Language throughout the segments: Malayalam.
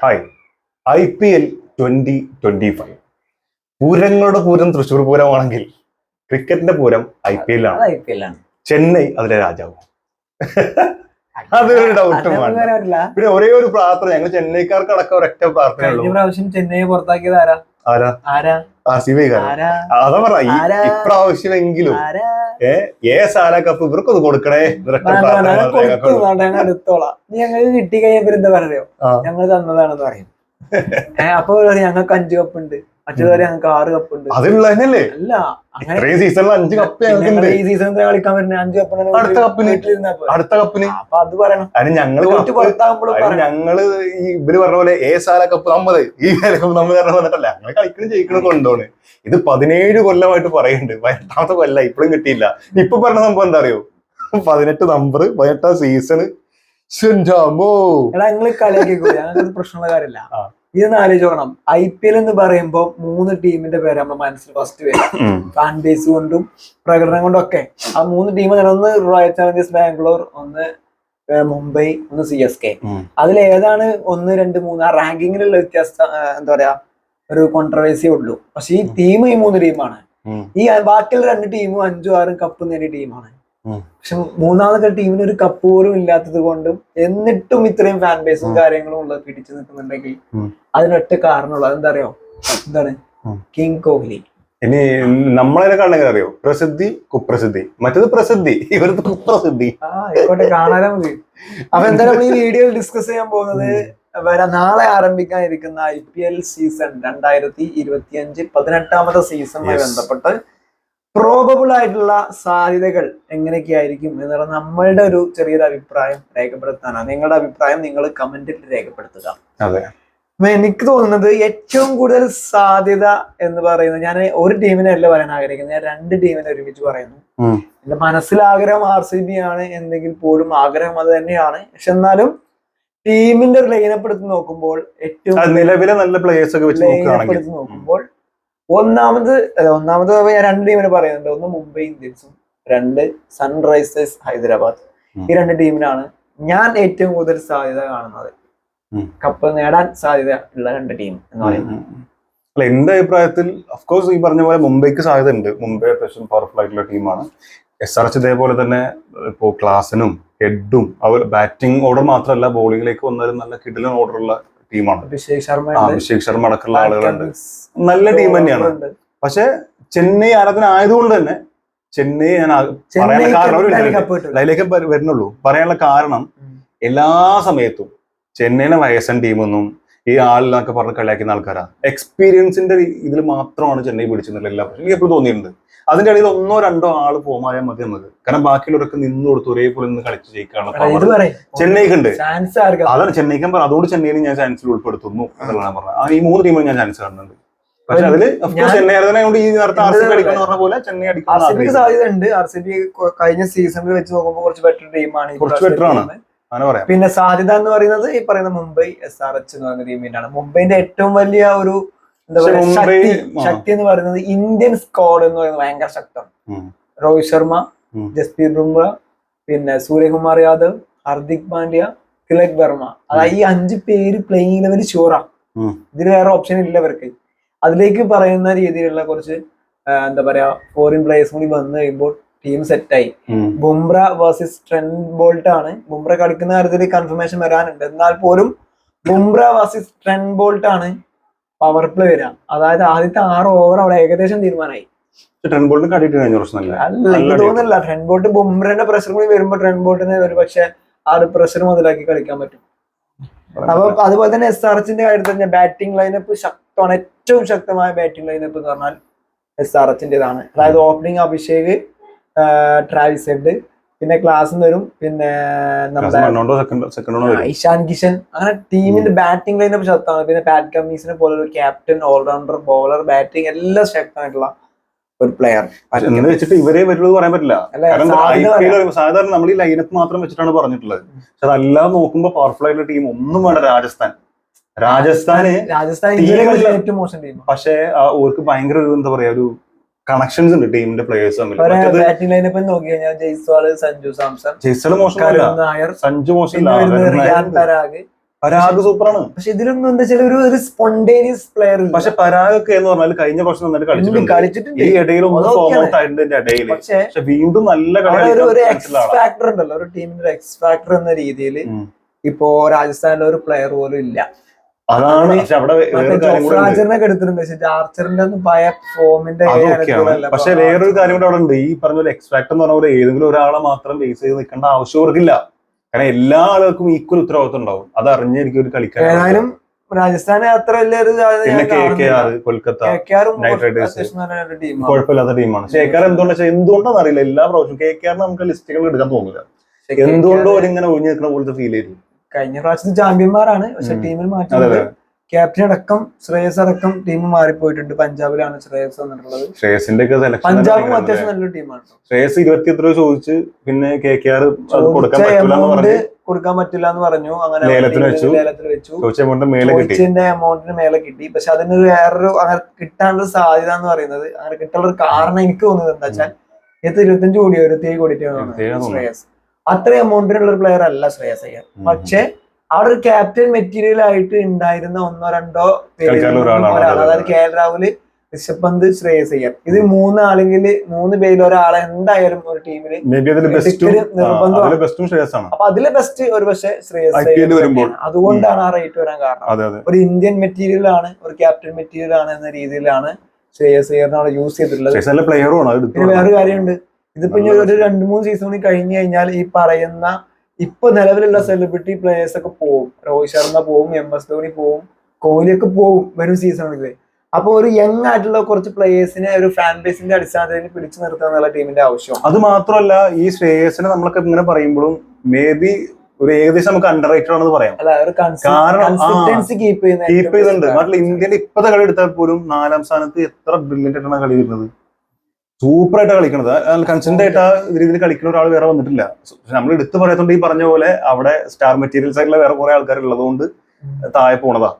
Hi I P L twenty twenty five പൂരങ്ങളുടെ പൂരം തൃശ്ശൂർ പൂരമാണെങ്കിൽ ക്രിക്കറ്റിന്റെ പൂരം ഐ പി എല്ലാണ് ആണ്. ഐ പി എല്ലാണ് ചെന്നൈ അതിലെ രാജാവ്. അതൊരു ഡൗട്ടും വേണ്ട. പിന്നെ ഒരേ ഒരു പ്രാർത്ഥന ഞങ്ങൾ ചെന്നൈക്കാർക്ക് അടക്കം ഒരൊറ്റ പ്രാർത്ഥനയുള്ളൂ പ്രാവശ്യം ചെന്നൈ പുറത്താക്കിയത് ആരാ? ആരാ? അതാ പറ? ഇപ്രാവശ്യമെങ്കിലും. ഏ സാല കപ്പ് ഇവർക്കൊന്ന് കൊടുക്കണേ. വേണ്ട, ഞങ്ങൾ കിട്ടി കഴിഞ്ഞപ്പോ എന്താ പറയുക. ഞങ്ങൾ തന്നതാണെന്ന് പറയും. അപ്പൊ ഞങ്ങൾക്ക് അഞ്ചു കപ്പ് ഉണ്ട്. ഞങ്ങൾക്ക് ആറ് കപ്പ് ഉണ്ട്. തന്നെയല്ലേ അല്ല അങ്ങനെ ഇത്രയും സീസണിൽ അഞ്ച് കപ്പ് ഈ കളിക്കാൻ വരുന്ന അഞ്ച് കപ്പ് അടുത്ത കപ്പിന്? അടുത്ത കപ്പിന് അപ്പൊ അത് പറയണം. അതിന് ഞങ്ങൾ ഞങ്ങൾ ഈ ഇവർ പറഞ്ഞ പോലെ ഏ സാല കപ്പ് നമ്മൾ. ഈ സാല കപ്പ് നമ്മൾ കാരണം വന്നിട്ടല്ല ഞങ്ങൾ കളിക്കണം ജയിക്കണം കൊണ്ടോണ്. ഇത് പതിനേഴ് കൊല്ലമായിട്ട് പറയുന്നുണ്ട് പതിനെട്ടാമത്തെ കൊല്ല ഇപ്പോഴും കിട്ടിയില്ല. ഇപ്പൊ പറഞ്ഞ സംഭവം എന്താ അറിയോ? പതിനെട്ട് നമ്പർ പതിനെട്ടാം സീസണ് ഞങ്ങൾ പ്രശ്നമുള്ള കാര്യമില്ല. ഇതൊന്ന് ആലോചിക്കണം ഐ പി എൽ എന്ന് പറയുമ്പോൾ മൂന്ന് ടീമിന്റെ പേര് നമ്മുടെ മനസ്സിൽ ഫസ്റ്റ് വരും ഫാൻ ബേസ് കൊണ്ടും പ്രകടനം കൊണ്ടും ഒക്കെ. ആ മൂന്ന് ടീം ഒന്ന് റോയൽ ചാലഞ്ചേഴ്സ് ബാംഗ്ലൂർ ഒന്ന് മുംബൈ ഒന്ന് സി എസ് കെ അതിൽ ഏതാണ് ഒന്ന് രണ്ട് മൂന്ന്? ആ റാങ്കിങ്ങിലുള്ള വ്യത്യാസം എന്താ പറയാ ഒരു കോൺട്രവേഴ്സി ഉള്ളൂ. പക്ഷെ ഈ ടീം ഈ മൂന്ന് ടീമാണ് ഈ ബാക്കിയുള്ള രണ്ട് ടീമും അഞ്ചും ആറും കപ്പ് നേടിയ ടീമാണ്. പക്ഷെ മൂന്നാമത്തെ ടീമിന് ഒരു കപ്പ് പോലും ഇല്ലാത്തത് കൊണ്ടും എന്നിട്ടും ഇത്രയും ഫാൻ ബേസും കാര്യങ്ങളും ഉള്ളത് പിടിച്ചു നിൽക്കുന്നുണ്ടെങ്കിൽ. അതിനൊറ്റ കാരണമുള്ളൂ. അതെന്താ അറിയോ എന്താണ്. കിങ് കോഹ്ലി ഇനി നമ്മളതിനെ കാണണമെങ്കിൽ അറിയോ? പ്രസിദ്ധി കുപ്രസിദ്ധി. മറ്റത് പ്രസിദ്ധി. ഇവരത് കുപ്രസിദ്ധി. കാണാനാ മതി അപ്പൊ എന്തായാലും ഈ വീഡിയോ ഡിസ്കസ് ചെയ്യാൻ പോകുന്നത് വരെ നാളെ ആരംഭിക്കാനിരിക്കുന്ന ഐ പി എൽ സീസൺ രണ്ടായിരത്തി ഇരുപത്തി അഞ്ച് പതിനെട്ടാമത്തെ സീസണുമായി ബന്ധപ്പെട്ട് പ്രോബബിൾ ആയിട്ടുള്ള സാധ്യതകൾ എങ്ങനെയൊക്കെയായിരിക്കും എന്നുള്ള നമ്മളുടെ ഒരു ചെറിയൊരു അഭിപ്രായം രേഖപ്പെടുത്താനാണ്. നിങ്ങളുടെ അഭിപ്രായം നിങ്ങൾ കമന്റിൽ രേഖപ്പെടുത്തുക. അതെ. എനിക്ക് തോന്നുന്നത് ഏറ്റവും കൂടുതൽ സാധ്യത എന്ന് പറയുന്നത് ഞാൻ ഒരു ടീമിനെ അല്ല പറയാൻ ആഗ്രഹിക്കുന്നത്. ഞാൻ രണ്ട് ടീമിനെ ഒരുമിച്ച് പറയുന്നു. എന്റെ മനസ്സിൽ ആഗ്രഹം ആർ സി ബി ആണ് എന്നെങ്കിൽ പോലും ആഗ്രഹം അത് തന്നെയാണ്. പക്ഷെ എന്നാലും ടീമിന്റെ ഒരു ലൈനപ്പ് എടുത്ത് നോക്കുമ്പോൾ ഏറ്റവും നിലവിലെ നല്ല പ്ലേയേഴ്സ് ഒക്കെ വെച്ച് നോക്കുമ്പോൾ ഒന്നാമത് ഒന്നാമത് ഞാൻ രണ്ട് ടീമിന് പറയുന്നുണ്ട്. ഒന്ന് മുംബൈ ഇന്ത്യൻസും രണ്ട് സൺറൈസേഴ്സ് ഹൈദരാബാദ്. ഈ രണ്ട് ടീമിനാണ് ഞാൻ ഏറ്റവും കൂടുതൽ സാധ്യത കാണുന്നത്. കപ്പ് നേടാൻ സാധ്യത ഉള്ള രണ്ട് ടീം എന്ന് പറയുന്നത്. അല്ല എന്റെ അഭിപ്രായത്തിൽ കോഴ്സ് ഈ പറഞ്ഞ പോലെ മുംബൈക്ക് സാധ്യത ഉണ്ട് മുംബൈ അത്യാവശ്യം പവർഫുൾ ആയിട്ടുള്ള ടീമാണ് എസ് ആർ എച്ച് ഇതേപോലെ തന്നെ ഇപ്പോ ക്ലാസിനും ഹെഡും അവർ ബാറ്റിംഗ് ഓർഡർ മാത്രമല്ല ബോളിംഗിലേക്ക് വന്നാലും നല്ല കിടിലൻ ഓർഡറുള്ള ടീമാണ്. അഭിഷേക് ശർമ്മ ആ, അഭിഷേക് ശർമ്മ അടക്കമുള്ള ആളുകളുണ്ട്. നല്ല ടീം തന്നെയാണ്. പക്ഷെ ചെന്നൈ ആരാധന ആയതുകൊണ്ട് തന്നെ ചെന്നൈ ഞാൻ പറയാനുള്ള കാരണം വരുന്നുള്ളൂ. പറയാനുള്ള കാരണം എല്ലാ സമയത്തും ചെന്നൈനെ വയസ്സൻ ടീമൊന്നും ഈ ആളിനൊക്കെ പറഞ്ഞ് കളിയാക്കുന്ന ആൾക്കാരാ. എക്സ്പീരിയൻസിന്റെ ഇതിൽ മാത്രമാണ് ചെന്നൈ പിടിച്ചിരുന്നില്ല എല്ലാ പക്ഷേ എനിക്ക് എപ്പോഴും തോന്നിയിട്ടുണ്ട്. അതിന്റെ ഇടയിൽ ഒന്നോ രണ്ടോ ആൾ പോമായാൽ മതി നമുക്ക് കാരണം ബാക്കിയുള്ളവരൊക്കെ നിന്ന് കൊടുത്ത് ഒരേപോലെ നിന്ന് കളിച്ച് ജയിക്കാനുള്ള ചെന്നൈക്ക് ഉണ്ട് അതാണ് ചെന്നൈക്ക് പറഞ്ഞത്. അതുകൊണ്ട് ചെന്നൈയിൽ ഞാൻ ചാൻസിൽ ഉൾപ്പെടുത്തുന്നു എന്നുള്ളതാണ് പറഞ്ഞത്. ആ ഈ മൂന്ന് ടീമിൽ ഞാൻ ചാൻസ് കാണുന്നുണ്ട്. പക്ഷെ അതിൽ ചെന്നൈ ആരാധന ഈ നേരത്തെ ആർ സി എന്ത് അടിക്കുന്ന പറഞ്ഞ പോലെ ചെന്നൈ ബിക്ക് സാധ്യത ഉണ്ട് ആർ സി ബി കഴിഞ്ഞ സീസണിൽ വെച്ച് നോക്കുമ്പോൾ കുറച്ച് ബെറ്റർ ടീമാണ് കുറച്ച് better ആണ്. അങ്ങനെ പറയാം. പിന്നെ സാധ്യത എന്ന് പറയുന്നത് ഈ പറയുന്ന മുംബൈ എസ് ആർ എച്ച് എന്ന് പറയുന്ന ടീമിനാണ് മുംബൈന്റെ ഏറ്റവും വലിയ ഒരു എന്താ പറയുക ശക്തി ശക്തി എന്ന് പറയുന്നത് ഇന്ത്യൻ സ്ക്വാഡ് എന്ന് പറയുന്നത് ഭയങ്കര ശക്തമാണ്. രോഹിത് ശർമ്മ ജസ്പീർ ബുംറ പിന്നെ സൂര്യകുമാർ യാദവ് ഹർദിക് പാണ്ഡ്യ തിലക് വർമ്മ. അതായത് ഈ അഞ്ച് പേര് പ്ലേയിങ് ലെവൽ ഷുവറാ ഇതിന് ഇതിൽ വേറെ ഓപ്ഷൻ ഇല്ല അവർക്ക് അതിലേക്ക് പറയുന്ന രീതിയിലുള്ള കുറച്ച് എന്താ പറയാ ഫോറിൻ പ്ലേയേഴ്സും കൂടി വന്നു കഴിയുമ്പോൾ ടീം സെറ്റായി. ബുംറ വേഴ്സസ് ട്രെൻ ബോൾട്ട് ആണ്. ബുംറ കളിക്കുന്ന കാര്യത്തിൽ കൺഫർമേഷൻ വരാനുണ്ട്. എന്നാൽ പോലും ബുംറ വേഴ്സസ് ട്രെൻ ബോൾട്ട് ആണ് പവർ പ്ലേ വരിക. അതായത് ആദ്യത്തെ ആറ് ഓവർ അവിടെ ഏകദേശം തീരുമാനമായി. ട്രെൻഡ് ട്രെൻ ബോളിന് കണ്ടിട്ട് കഴിഞ്ഞ നല്ല അല്ല? എനിക്ക് തോന്നുന്നില്ല. ട്രെൻ ബോൾട്ട് ബുംറന്റെ പ്രഷർ കൂടി വരുമ്പോൾ ട്രെൻ ബോൾട്ടിന് ഒരു പക്ഷെ ആ ഒരു പ്രഷർ മുതലാക്കി കളിക്കാൻ പറ്റും. അപ്പൊ അതുപോലെ തന്നെ എസ് ആർ എച്ചിന്റെ കാര്യത്തിൽ തന്നെ ബാറ്റിംഗ് ലൈനപ്പ് ശക്തമാണ്. ഏറ്റവും ശക്തമായ ബാറ്റിംഗ് ലൈനപ്പ് എന്ന് പറഞ്ഞാൽ എസ് ആർ എച്ചിന്റേതാണ് അതായത് ഓപ്പണിംഗ് അഭിഷേക് ട്രാവിസ് ഹെഡ് പിന്നെ ക്ലാസ് വരും. പിന്നെ നമ്മുടെ ഇഷാൻ കിഷൻ. അങ്ങനെ ടീമിന്റെ ബാറ്റിംഗ് ലൈനപ്പ് ശക്തമാണ്. പിന്നെ പാറ്റ് കമ്മീസിനെ പോലെ ഒരു ക്യാപ്റ്റൻ ഓൾറൗണ്ടർ ബോളർ ബാറ്റിംഗ് എല്ലാം ശക്തമായിട്ടുള്ള ഒരു പ്ലെയർ എന്ന് വെച്ചിട്ട് ഇവരെ വരുള്ളൂ പറയാൻ പറ്റില്ല. കാരണം സാധാരണ നമ്മൾ ഈ ലൈനപ്പ് മാത്രം വെച്ചിട്ടാണ് പറഞ്ഞിട്ടുള്ളത്. പക്ഷെ അതെല്ലാം നോക്കുമ്പോൾ പവർഫുൾ ആയിട്ടുള്ള ടീം ഒന്നും വേണ്ട രാജസ്ഥാൻ. രാജസ്ഥാന് രാജസ്ഥാൻ പക്ഷേ ഇതുവരെ കളിച്ച ഏറ്റവും മോശം ടീം പക്ഷേ അവർക്ക് ഭയങ്കര ഒരു എന്താ പറയാ ഒരു കണക്ഷൻസ് ഉണ്ട് ടീമിന്റെ പ്ലേയേഴ്സ് തമ്മിൽ ബാറ്റിംഗ് ലൈനപ്പ് നോക്കി കഴിഞ്ഞാൽ ജയ്സ്വാൾ സഞ്ജു സാംസൺ ജയ്സൽ മോശമല്ല സഞ്ജു മോശമല്ല പരാഗ്. പരാഗ് സൂപ്പറാണ്. പക്ഷെ ഇതിലൊന്നും എന്താ വെച്ചാൽ ഒരു ഒരു സ്പോണ്ടേനിയസ് പ്ലെയർ പക്ഷെ പരാഗ് ഒക്കെ എന്ന് പറഞ്ഞാൽ കഴിഞ്ഞ വർഷം നന്നായിട്ട് കളിച്ചിട്ടുണ്ട്. കളിച്ചിട്ടുണ്ട്. ഈ ഇടയിൽ ഒന്ന് ഫോം ഔട്ട് ആയിട്ടുണ്ട് ഇടയിൽ. പക്ഷെ വീണ്ടും നല്ല ഒരു എക്സ് ഫാക്ടർ ഉണ്ടല്ലോ. ഒരു ടീമിന്റെ എക്സ് ഫാക്ടർ എന്ന രീതിയിൽ ഇപ്പോ രാജസ്ഥാനിലെ ഒരു പ്ലെയർ പോലും ഇല്ല. അതാണ് പക്ഷെ അവിടെ കാര്യം കൂടെ ഉണ്ട്. ജോഫ്രാജറിനൊക്കെ എടുത്തിട്ടുണ്ട്. പക്ഷെ ആർച്ചറിന്റെ ഒന്നും പഴയ ഫോമിന്റെ അതൊക്കെയാണ്. പക്ഷെ വേറൊരു കാര്യം കൂടെ അവിടെ ഉണ്ട്. ഈ പറഞ്ഞ പോലെ എക്സ്പാക്ട് എന്ന് പറഞ്ഞ പോലെ ഏതെങ്കിലും ഒരാളെ മാത്രം ബേസ് ചെയ്ത് നിൽക്കേണ്ട ആവശ്യം അവർക്കില്ല. കാരണം എല്ലാ ആളുകൾക്കും ഈക്വൽ ഉത്തരവാദിത്വം ഉണ്ടാവും. അത് അറിഞ്ഞായിരിക്കും ഒരു കളിക്കാൻ ഏതായാലും രാജസ്ഥാന് അത്ര വലിയൊരു പിന്നെ K K R Kolkata Night Riders. ടീമാണ് കുഴപ്പമില്ലാത്ത ടീമാണ് കെ കെ ആർ എന്തുകൊണ്ടാ എന്തുകൊണ്ടാന്ന് അറിയില്ല. എല്ലാ പ്രാവശ്യം കെ കെ ആറിന് നമുക്ക് ലിസ്റ്റുകൾ എടുക്കാൻ തോന്നില്ല എന്തുകൊണ്ടോ അവരിങ്ങനെ ഒഴിഞ്ഞു നിൽക്കുന്ന പോലത്തെ ഫീൽ ചെയ്തു കഴിഞ്ഞ പ്രാവശ്യത്തെ ചാമ്പ്യന്മാരാണ്. പക്ഷെ ടീമിൽ മാറ്റുന്നത് മാറ്റി ക്യാപ്റ്റൻ അടക്കം ശ്രേയസ് അടക്കം ടീം മാറിപ്പോയിട്ടുണ്ട്. പഞ്ചാബിലാണ് ശ്രേയസ് വന്നിട്ടുള്ളത്. ശ്രേയസിന്റെ ഒക്കെ പഞ്ചാബും സെലക്ഷൻ അത്യാവശ്യം നല്ലൊരു ടീമാണ് ശ്രേയസ് ഇരുപത്തി എത്ര ചോദിച്ച് പിന്നെ കെ കെ ആർ കൊടുക്കാൻ പറ്റില്ല എന്ന് എമൗണ്ട് കൊടുക്കാൻ പറ്റില്ല എന്ന് പറഞ്ഞു. അങ്ങനെ വെച്ചു. ലേലത്തിൽ വെച്ചു. ചോദിച്ചതിന്റെ എമൗണ്ടിന് മേലെ കിട്ടി. പക്ഷെ അതിന് വേറൊരു അങ്ങനെ കിട്ടാനുള്ള സാധ്യത എന്ന് പറയുന്നത്. അങ്ങനെ കിട്ടാനുള്ള കാരണം എനിക്ക് തോന്നുന്നത് എന്താ വെച്ചാൽ ഇരുപത്തഞ്ച് കോടിയോ ഇരുപത്തിയേഴ് തോന്നുന്നു. ശ്രേയസ്. അത്ര എമൗണ്ടിനുള്ള ഒരു പ്ലെയർ അല്ല ശ്രേയസ് അയ്യർ. പക്ഷെ അവിടെ ഒരു ക്യാപ്റ്റൻ മെറ്റീരിയൽ ആയിട്ട് ഉണ്ടായിരുന്ന ഒന്നോ രണ്ടോ പേര് അതായത്. K L Rahul Rishabh Pant Shreyas Iyer. ഇത് മൂന്നാണെങ്കിൽ മൂന്ന് പേരിൽ ഒരാളെ എന്തായാലും ഒരു ടീമിൽ ആണ്. അപ്പൊ അതിലെ ബെസ്റ്റ് ഒരു പക്ഷേ ശ്രേയസ്. അതുകൊണ്ടാണ് ആ റേറ്റ് വരാൻ കാരണം. ഒരു ഇന്ത്യൻ മെറ്റീരിയൽ ആണ് ഒരു ക്യാപ്റ്റൻ മെറ്റീരിയൽ ആണ് എന്ന രീതിയിലാണ് ശ്രേയസ് അയ്യറിനെ അവിടെ യൂസ് ചെയ്തിട്ടുള്ളത്. വേറൊരു കാര്യമുണ്ട്. ഇതിപ്പോ ഇനി ഒരു രണ്ട് മൂന്ന് സീസൺ കഴിഞ്ഞു കഴിഞ്ഞാൽ ഈ പറയുന്ന ഇപ്പൊ നിലവിലുള്ള സെലിബ്രിറ്റി പ്ലേയേഴ്സ് ഒക്കെ പോവും. രോഹിത് ശർമ്മ പോവും എം എസ് ധോണി പോവും കോഹ്ലി ഒക്കെ പോവും വരും സീസണുകളിൽ അപ്പൊ ഒരു യങ് ആയിട്ടുള്ള കുറച്ച് പ്ലേയേഴ്സിനെ ഒരു ഫാൻ ബേസിന്റെ അടിസ്ഥാനത്തിൽ പിടിച്ചു നിർത്തുക എന്നുള്ള ടീമിന്റെ ആവശ്യം അത് മാത്രമല്ല ഈ ശ്രേയസിനെ നമ്മളൊക്കെ ഇങ്ങനെ പറയുമ്പോഴും മേ ബി ഒരു ഏകദേശം നമുക്ക് അണ്ടർ റേറ്റഡ് ആണെന്ന് പറയാം. അല്ല ഒരു കാരണം, കീപ്പ് ചെയ്യുന്ന കീപ്പ് ഏറ്റവും ചെയ്തിട്ടുണ്ട് best മാത്രമല്ല ഇന്ത്യയിൽ ഇപ്പത്തെ കളി എടുത്താൽ പോലും നാലാം സ്ഥാനത്ത് എത്ര ബ്രില്യന്റ് ആയിട്ടാണ് കളി വരുന്നത് സൂപ്പർ ആയിട്ട് കളിക്കണത്. കൺസെന്റ് ആയിട്ട് ആ രീതിയിൽ കളിക്കുന്ന ഒരാൾ വേറെ വന്നിട്ടില്ല. നമ്മൾ എടുത്തു പറയത്തോണ്ട് ഈ പറഞ്ഞ പോലെ അവിടെ സ്റ്റാർ മെറ്റീരിയൽസ് ആയിട്ടുള്ള വേറെ കുറെ ആൾക്കാർ ഉള്ളതുകൊണ്ട് താഴെ പോണതാ.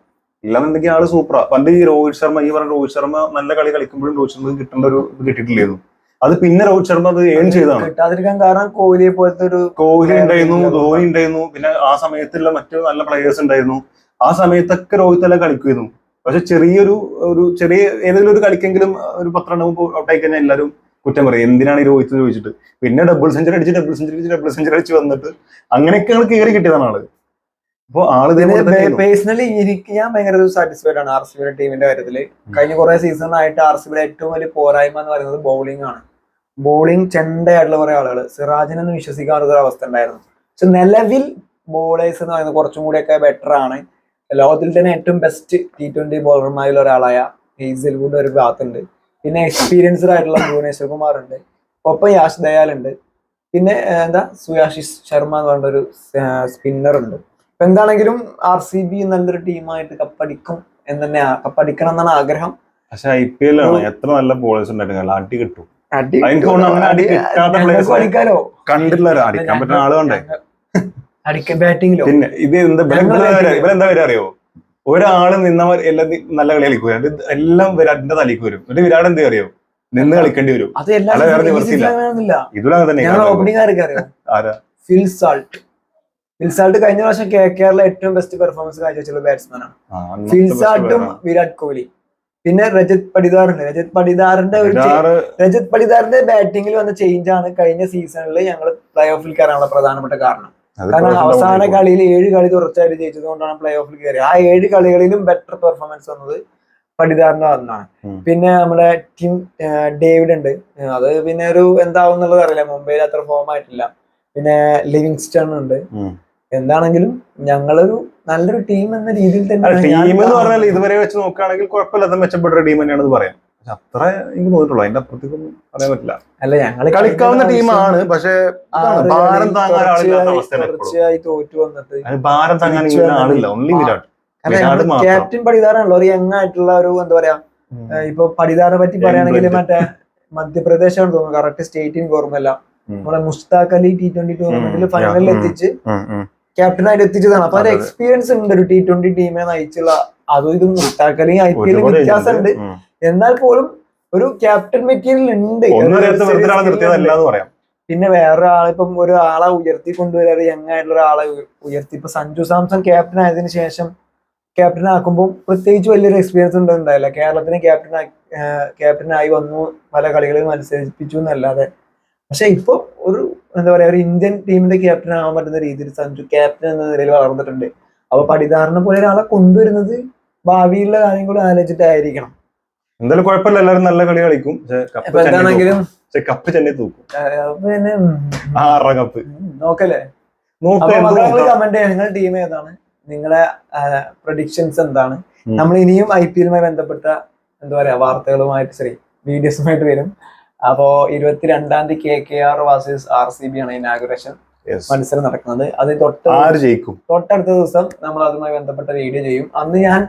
ഇല്ലാന്നുണ്ടെങ്കിൽ ആൾ സൂപ്പറാ പണ്ട് ഈ രോഹിത് ശർമ്മ ഈ പറഞ്ഞ രോഹിത് ശർമ്മ നല്ല കളി കളിക്കുമ്പോഴും രോഹിത് ശർമ്മ കിട്ടേണ്ട ഒരു ഇത് കിട്ടിയിട്ടില്ലായിരുന്നു അത് പിന്നെ രോഹിത് ശർമ്മ അത് ഏൺ ചെയ്താണ് കിട്ടാതിരിക്കാൻ കാരണം കോഹ്ലിയെ പോലത്തെ ഒരു കോഹ്ലി ഉണ്ടായിരുന്നു ധോണി ഉണ്ടായിരുന്നു. പിന്നെ ആ സമയത്തുള്ള മറ്റു നല്ല പ്ലെയേഴ്സ് ഉണ്ടായിരുന്നു. ആ സമയത്തൊക്കെ രോഹിത് എല്ലാം കളിക്കുമായിരുന്നു പക്ഷെ ചെറിയൊരു ഒരു ചെറിയ ഏതെങ്കിലും ഒരു കളിക്കെങ്കിലും ഒരു പത്രണ്ണവും ഔട്ടായി കഴിഞ്ഞാൽ എല്ലാവരും കുറ്റം പറയും. എന്തിനാണ് ഈ രോഹിത് ചോദിച്ചിട്ട്? പിന്നെ ഡബിൾ സെഞ്ചുറി അടിച്ച് ഡബിൾ സെഞ്ചുറി അടിച്ച് ഡബിൾ സെഞ്ചുറി അടിച്ച് വന്നിട്ട് അങ്ങനെയൊക്കെ ആൾ കയറി കിട്ടിയതാണ് ആൾ. അപ്പൊ ആൾ പേഴ്സണലി എനിക്ക് ഞാൻ ഭയങ്കര സാറ്റിസ്ഫൈഡ് ആണ് ആർ സി ബിയുടെ ടീമിന്റെ കാര്യത്തിൽ. കഴിഞ്ഞ കുറെ സീസണായിട്ട് ആർ സി ബിയുടെ ഏറ്റവും വലിയ പോരായ്മ എന്ന് പറയുന്നത് ബൗളിംഗ് ആണ്. ബോളിംഗ് ചെണ്ടയായിട്ടുള്ള കുറെ ആളുകൾ സിറാജിനൊന്നും വിശ്വസിക്കാത്ത ഒരു അവസ്ഥ ഉണ്ടായിരുന്നു. പക്ഷെ നിലവിൽ ബോളേഴ്സ് എന്ന് പറയുന്നത് കുറച്ചും കൂടിയൊക്കെ ബെറ്റർ ആണ്. ലോകത്തിൽ തന്നെ ഏറ്റവും ബെസ്റ്റ് ടി ട്വന്റി ബോളർമാരിൽ ഒരാളായ ഹെയ്സൽവുഡ് ഒരു ഭാഗത്തുണ്ട്. പിന്നെ എക്സ്പീരിയൻസ്ഡ് ആയിട്ടുള്ള ഭുവനേശ്വർ കുമാർ ഉണ്ട് ഒപ്പം യാഷ് ദയാൽ ഉണ്ട് പിന്നെ എന്താ? സുയാഷിഷ് ശർമ്മ എന്ന് പറഞ്ഞ ഒരു സ്പിന്നർ ഉണ്ട്. ഇപ്പൊ എന്താണെങ്കിലും ആർ സി ബി നല്ലൊരു ടീമായിട്ട് കപ്പടിക്കും എന്ന് തന്നെ കപ്പടിക്കണം എന്നാണ് ആഗ്രഹം. പക്ഷെ ഐ പി എൽ ആണ് എത്ര നല്ല ബോളേഴ്സ് ഉണ്ടായിരുന്നു. അടി കിട്ടും. അടി കിട്ടാത്ത അടിക്കാൻ പറ്റുന്ന വേണ്ടേ ബാറ്റിംഗിലോ പിന്നെ ഇത് എന്താ. ഇവരെന്താ വരെ അറിയോ? ഒരാൾ നിന്നവർ എല്ലാം നല്ല കളി കളിക്കുക എല്ലാം വിരാടിന്റെ തലയ്ക്ക് വരും. എന്നിട്ട് വിരാട് എന്ത് അറിയോ? നിന്ന് കളിക്കേണ്ടി വരും. ഫിൽസാൾട്ട് എല്ലാ അല്ല, വേറെ നിവർത്തിയില്ല. ഇതിലും അങ്ങനെ തന്നെ. ഓപ്പണിംഗ് ആരാ? ഫിൽ സാൾട്ട് ഫിൽ സാൾട്ട് കഴിഞ്ഞ പ്രാവശ്യം കെ കെആറിലെ ഏറ്റവും ബെസ്റ്റ് പെർഫോമൻസ് കാഴ്ചവെച്ചുള്ള ബാറ്റ്സ്മാൻ ആണ്. ഫിൽസാൾട്ടും ഫിൽ സാൾട്ടും വിരാട് കോഹ്ലി. പിന്നെ രജത് പടിദാറുണ്ട് രജത് പടിദാറിന്റെ ഒരു രജിത് പടിദാറിന്റെ ബാറ്റിംഗിൽ വന്ന ചേഞ്ച് ആണ് കഴിഞ്ഞ സീസണിൽ ഞങ്ങൾ പ്ലേ ഓഫിൽ കയറാനുള്ള പ്രധാനപ്പെട്ട കാരണം. കാരണം അവസാന. കളിയിൽ ഏഴ് കളി തുടർച്ചയായിട്ട് ജയിച്ചത് കൊണ്ടാണ് പ്ലേ ഓഫിൽ കയറിയത് ആ ഏഴ് കളികളിലും ബെറ്റർ പെർഫോമൻസ് വന്നത് പടിദാറിന്റെ വന്നാണ് പിന്നെ നമ്മുടെ ടീം ഡേവിഡ് ഉണ്ട്. അത് പിന്നെ ഒരു എന്താവും എന്നുള്ളത് അറിയില്ല. മുംബൈയിൽ അത്ര ഫോം ആയിട്ടില്ല. പിന്നെ ലിവിങ്സ്റ്റൺ ഉണ്ട്. എന്താണെങ്കിലും ഞങ്ങളൊരു നല്ലൊരു ടീം എന്ന രീതിയിൽ തന്നെ ടീം എന്ന് പറഞ്ഞാൽ ഇതുവരെ വെച്ച് നോക്കുകയാണെങ്കിൽ കുഴപ്പമില്ലാത്ത മെച്ചപ്പെട്ട ടീം തന്നെയാണെന്ന് പറയാം. അത്ര എനിക്ക് തോന്നിയിട്ടുള്ളൂ. അതിന്റെ അപ്പുറത്തേക്കൊന്നും പറയാൻ പറ്റില്ല. അല്ല ഞങ്ങൾ കളിക്കാവുന്ന ടീമാണ്. പക്ഷെ ഭാരം താങ്ങാൻ തുടർച്ചയായി തോറ്റു വന്നിട്ട് ഭാരം താങ്ങാൻ. ആളില്ല. ഓൺലി വിരാട്. ക്യാപ്റ്റൻ പടിദാറാണല്ലോ ഒരു യങ് ആയിട്ടുള്ള ഒരു എന്താ പറയാ ഇപ്പൊ പടിതാറിനെ പറ്റി പറയുകയാണെങ്കിൽ. മറ്റേ മധ്യപ്രദേശാണ് തോന്നുന്നു. കറക്റ്റ് സ്റ്റേറ്റിന് ഓർമ്മല്ല ഉം. നമ്മളെ മുസ്താഖ് അലി ടി ട്വന്റി ടൂർണമെന്റിൽ ഫൈനലിൽ എത്തിച്ച്. ക്യാപ്റ്റനായിട്ട് എത്തിച്ചതാണ്. അപ്പൊ അതെ. എക്സ്പീരിയൻസ് ഉണ്ട് ഒരു ടി ട്വന്റി ടീമിനെ നയിച്ചുള്ള അതും ഇതും അലി ഐ പി എല്ലിൽ വ്യത്യാസമുണ്ട്. എന്നാൽ പോലും ഒരു ക്യാപ്റ്റൻ മെറ്റീരിയൽ ഉണ്ട്. പിന്നെ ഒരാളെ വേറൊരാളെ ഇപ്പം ഒരു ആളെ ഉയർത്തി കൊണ്ടുവരാ ഒരു യങ് ആയിട്ടുള്ള ഒരാളെ ഉയ- ഉയർത്തി. ഇപ്പൊ സഞ്ജു സാംസൺ ക്യാപ്റ്റൻ ആയതിനു ശേഷം ക്യാപ്റ്റൻ ആക്കുമ്പോൾ പ്രത്യേകിച്ച് വലിയൊരു എക്സ്പീരിയൻസ് ഒന്നും ഉണ്ടായില്ല കേരളത്തിന് ക്യാപ്റ്റൻ ക്യാപ്റ്റൻ ആയി വന്നു. പല കളികളിൽ മത്സരിപ്പിച്ചു എന്നല്ലാതെ. പക്ഷെ ഇപ്പൊ ഒരു എന്താ പറയാ ഒരു ഇന്ത്യൻ ടീമിന്റെ ക്യാപ്റ്റൻ ആവാൻ പറ്റുന്ന രീതിയിൽ സഞ്ജു ക്യാപ്റ്റൻ എന്ന നിലയിൽ വളർന്നിട്ടുണ്ട്. അപ്പൊ പടിദാറിനെ പോലെ ഒരാളെ കൊണ്ടുവരുന്നത് ഭാവിയിലുള്ള കാര്യം കൂടി ആലോചിച്ചിട്ടായിരിക്കണം. എന്തായാലും കുഴപ്പമില്ല. എല്ലാവരും നല്ല കളി കളിക്കും. പക്ഷെ കപ്പ് ചെന്നൈ തൂക്കും. കപ്പ് പിന്നെ ആറര നോക്കല്ലേ? കമന്റ് ചെയ്യാം. നിങ്ങളുടെ ടീം ഏതാണ്? നിങ്ങളെ പ്രൊഡിക്ഷൻസ് എന്താണ്? നമ്മൾ ഇനിയും ഐ പി എല്ലുമായി ബന്ധപ്പെട്ട എന്താ പറയാ വാർത്തകളുമായിട്ട് ശരി വീഡിയോസുമായിട്ട് വരും. അപ്പോ ഇരുപത്തിരണ്ടാം തീയതി K K R versus R C B ആണ് ഇനാഗുറേഷൻ മത്സരം നടക്കുന്നത്. അത് തൊട്ട് ആര് ജയിക്കും? തൊട്ടടുത്ത ദിവസം നമ്മൾ അതുമായി ബന്ധപ്പെട്ട വീഡിയോ ചെയ്യും. അന്ന് ഞാൻ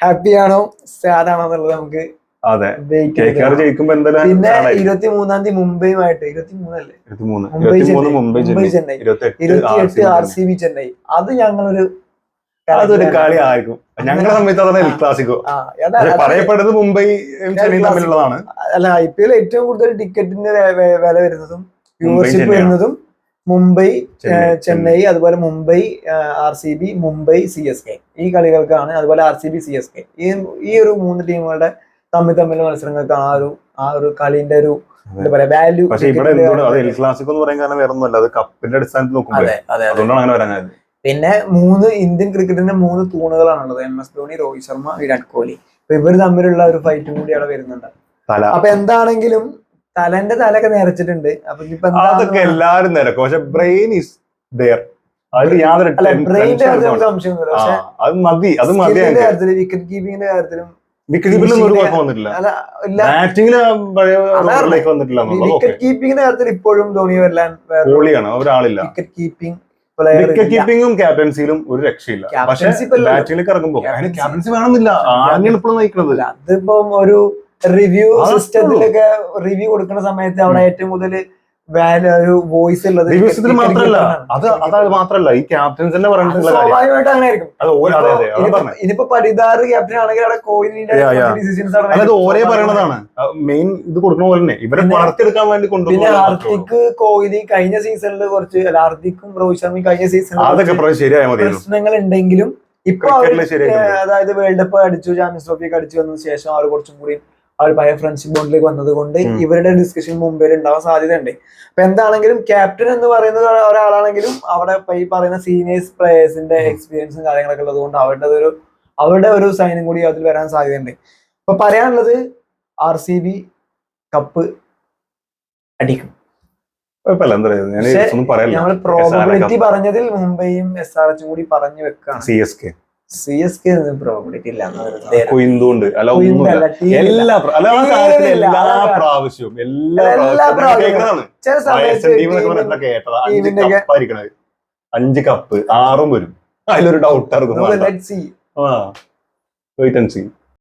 ഹാപ്പി ആണോ? സാഡ് ആണോ എന്നുള്ളത് നമുക്ക് അതെ. ജയിക്കുമ്പോ പിന്നെ. ഇരുപത്തി മൂന്നാം തീയതി മുംബൈയുമായിട്ട്. ഇരുപത്തി മൂന്നല്ലേ മുംബൈ ചെന്നൈ. ഇരുപത്തി എട്ട് ആർ സി ബി ചെന്നൈ. അത് ഞങ്ങളൊരു അതൊരു കളി ആയിരിക്കും. ഞങ്ങളുടെ സമയത്ത് അതാണ് എൽ ക്ലാസിക്കോ പറയപ്പെടുന്നത് മുംബൈ ചെന്നൈ തമ്മിലുള്ളതാണ്. അല്ല ഐ പി എൽ ഏറ്റവും കൂടുതൽ ടിക്കറ്റിന്റെ വില വരുന്നതും വ്യൂവർഷിപ്പ് വരുന്നതും മുംബൈ ചെന്നൈ, അതുപോലെ Mumbai R C B Mumbai C S K. ഈ കളികൾക്കാണ് അതുപോലെ R C B C S K. ഈ ഈ ഒരു മൂന്ന് ടീമുകളുടെ തമ്മിൽ തമ്മിലുള്ള മത്സരങ്ങൾക്ക് ആ ഒരു ആ ഒരു കളിന്റെ ഒരു വാല്യൂ പക്ഷേ ഇവിടെ ക്ലാസിക്കോ എന്ന് പറയാൻ കാരണം വേറെ ഒന്നുമല്ല. അത് കപ്പിന്റെ അടിസ്ഥാനത്തിൽ നോക്കുമ്പോൾ അതുകൊണ്ടാണ് അങ്ങനെ പിന്നെ മൂന്ന് ഇന്ത്യൻ ക്രിക്കറ്റിന്റെ മൂന്ന് തൂണുകളാണുള്ളത് എം എസ് ധോണി രോഹിത് ശർമ്മ വിരാട് കോഹ്ലി. അപ്പൊ ഇവർ തമ്മിലുള്ള ഒരു ഫൈറ്റും കൂടി അവിടെ വരുന്നുണ്ട്. അപ്പൊ എന്താണെങ്കിലും തലന്റെ തലൊക്കെ നിറച്ചിട്ടുണ്ട് അപ്പൊ ഇനിയിപ്പോ അതൊക്കെ എല്ലാരും നിരക്കും. പക്ഷെ ബ്രെയിൻ ഇസ് ദയർ അതിൽ യാതൊരു അല്ല ടെൻ- ബ്രെയിന്റെ tension കാര്യത്തിൽ എടുക്കണ്ട. സംശയമൊന്നുമില്ല. ആ, പക്ഷെ അത് മതി അത് മതി സ്കില്ലിന്റെ കാര്യത്തിലും വിക്കറ്റ് കീപ്പിംഗിന്റെ കാര്യത്തിലും വിക്കറ്റ് കീപ്പിലൊന്നും ഒരു finishing കുഴപ്പം വന്നിട്ടില്ല. അല്ല ഇല്ല. ബാറ്റിംഗിൽ പഴയ അതാണ്. റോഡിലേക്ക് വന്നിട്ടില്ല എന്നുള്ളത്. ഓക്കെ വിക്കറ്റ് കീപ്പിംഗിന്റെ കാര്യത്തിൽ ഇപ്പോഴും ധോണി വല്ലാൻ കോളിയാണ് ഒരാളില്ല. വിക്കറ്റ് കീപ്പിംഗ് പ്ലെയർ വിക്കറ്റ് കീപ്പിംഗും ക്യാപ്റ്റൻസിയിലും ഒരു രക്ഷയില്ല. പക്ഷേ. ബാറ്റിലേക്ക് ഇറങ്ങുമ്പോൾ. ക്യാപ്റ്റൻസി വേണമെന്നില്ല. ആരെയാണ് ഇപ്പോഴും നയിക്കുന്നത് അതിപ്പം ഒരു റിവ്യൂ സിസ്റ്റത്തിലൊക്കെ റിവ്യൂ കൊടുക്കുന്ന സമയത്ത് അവിടെ ഏറ്റവും കൂടുതൽ വോയിസ് ഉള്ളത് ദിവസത്തിൽ മാത്രല്ല. അത് അത് മാത്രല്ല. ഈ ക്യാപ്റ്റൻസ് തന്നെ പറഞ്ഞിട്ടുള്ള സ്വാഭാവികമായിട്ട് അങ്ങനെ ആയിരിക്കും ഇനിയിപ്പോ പടിദാറ് ക്യാപ്റ്റൻ ആണെങ്കിൽ അവിടെ കോഹ്ലിന്റെ. ഡിസിഷൻസ് അതായത് ഓരേ പറയണതാണ്. മെയിൻ ഇത് കൊടുക്കണ പോലെ തന്നെ ഇവരെ പിന്നെ- വളർത്തിയെടുക്കാൻ വേണ്ടി പിന്നെ കൊണ്ടുപോകുന്ന ഹാർദിക് കോഹ്ലി കഴിഞ്ഞ സീസണിൽ കുറച്ച് ഹാർദിക്കും രോഹിത് ശർമ്മയും കഴിഞ്ഞ സീസണിൽ അതൊക്കെ ശരിയായ മതി പ്രശ്നങ്ങൾ ഉണ്ടെങ്കിലും ഇപ്പൊ അതായത് വേൾഡ് കപ്പ് അടിച്ചു ചാമ്പ്യൻസ് ട്രോഫി ഒക്കെ അടിച്ചു വന്നതിന് ശേഷം അവർ കുറച്ചും കൂടി അവർ പഴയ ഫ്രണ്ട്ഷിപ്പ് ബോണ്ടിലേക്ക് വന്നത് കൊണ്ട് ഉം. ഇവരുടെ ഡിസ്കഷൻ മുംബൈയിൽ ഉണ്ടാവാൻ സാധ്യതയുണ്ട്. അപ്പൊ എന്താണെങ്കിലും ക്യാപ്റ്റൻ എന്ന് പറയുന്നത് ഒരാ- ഒരാളാണെങ്കിലും അവിടെ ഈ പറയുന്ന സീനിയേഴ്സ് പ്ലേയേഴ്സിന്റെ എക്സ്പീരിയൻസും കാര്യങ്ങളൊക്കെ ഉള്ളതുകൊണ്ട് അവരുടെ ഒരു അവരുടെ ഒരു സൈനും കൂടി അതിൽ വരാൻ സാധ്യതയുണ്ട്. ഇപ്പൊ പറയാനുള്ളത് ആർ സി ബി കപ്പ് അടിക്കും. ഞങ്ങൾ പ്രോബിലിറ്റി പറഞ്ഞതിൽ മുംബൈയും എസ് ആർ എച്ചും കൂടി പറഞ്ഞു വെക്കാം C S K C S K probability ഇല്ല കുയിന്തുണ്ട്. അല്ല ഒന്നുമില്ല. എല്ലാ. എല്ലാ പ്രാവശ്യവും പ്രാവശ്യവും. അഞ്ച് കപ്പ് ആറും വരും. അതിലൊരു ഡൗട്ട് ഇറക്കും